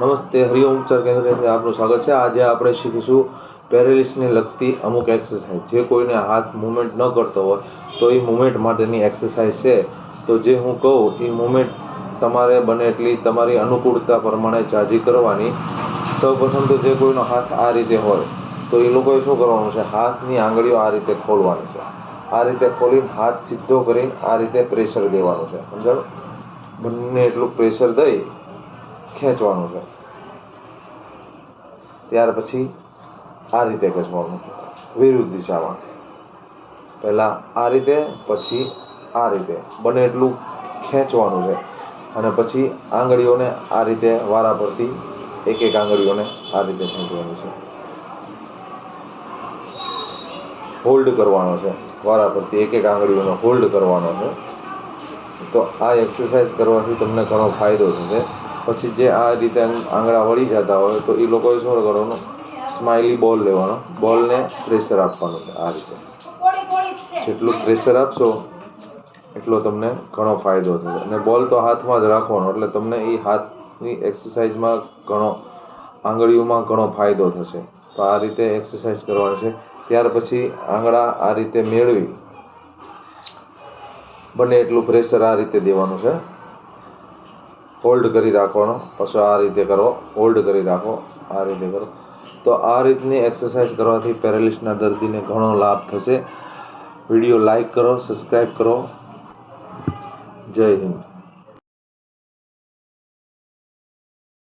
નમસ્તે હરિઓમ ઉપચાર કેન્દ્ર આપનું સ્વાગત છે. આજે આપણે શીખીશું પેરેલિસને લગતી અમુક એક્સરસાઇઝ જે કોઈને હાથ મૂવમેન્ટ ન કરતો હોય, તો એ મૂવમેન્ટ માટેની એક્સરસાઇઝ છે. તો જે હું કહું, એ મૂવમેન્ટ તમારે બને એટલી તમારી અનુકૂળતા પ્રમાણે જાજી કરવાની. સૌપ્રથમ તો જે કોઈનો હાથ આ રીતે હોય, તો એ લોકોએ શું કરવાનું છે? હાથની આંગળીઓ આ રીતે ખોલવાની છે. આ રીતે ખોલીને હાથ સીધો કરીને આ રીતે પ્રેશર દેવાનું છે. સમજાણું? બંને એટલું પ્રેશર દઈ ખેંચવાનું છે. ત્યાર પછી આ રીતે ખેંચવાનું વિરુદ્ધ દિશામાં. પહેલાં આ રીતે, પછી આ રીતે. બને એટલું ખેંચવાનું છે. અને પછી આંગળીઓને આ રીતે વારા પરથી એક એક આંગળીઓને આ રીતે ખેંચવાની છે. હોલ્ડ કરવાનો છે. વારા પરથી એક એક આંગળીઓને હોલ્ડ કરવાનો છે. તો આ એક્સરસાઇઝ કરવાથી તમને ઘણો ફાયદો થશે. પછી જે આ રીતે આંગળા વળી જતા હોય તો એ લોકોએ શું કરવાનું? સ્માઇલી બોલ લેવાનો. બોલને પ્રેશર આપવાનું છે આ રીતે. જેટલું પ્રેશર આપશો, એટલો તમને ઘણો ફાયદો થશે. અને બોલ તો હાથમાં જ રાખવાનો, એટલે તમને એ હાથની એક્સરસાઇઝમાં ઘણો, આંગળીઓમાં ઘણો ફાયદો થશે. તો આ રીતે એક્સરસાઇઝ કરવાની છે. ત્યાર પછી આંગળા આ રીતે મેળવી. બને એટલું પ્રેશર આ રીતે દેવાનું છે. હોલ્ડ કરી રાખવાનો. પછી આ રીતે કરો. હોલ્ડ કરી રાખો. આ રીતે કરો. તો આ રીતની એક્સરસાઇઝ કરવાથી પેરાલિસના દર્દીને ઘણો લાભ થશે. વીડિયો લાઈક કરો સબસ્ક્રાઈબ કરો. જય હિન્દ.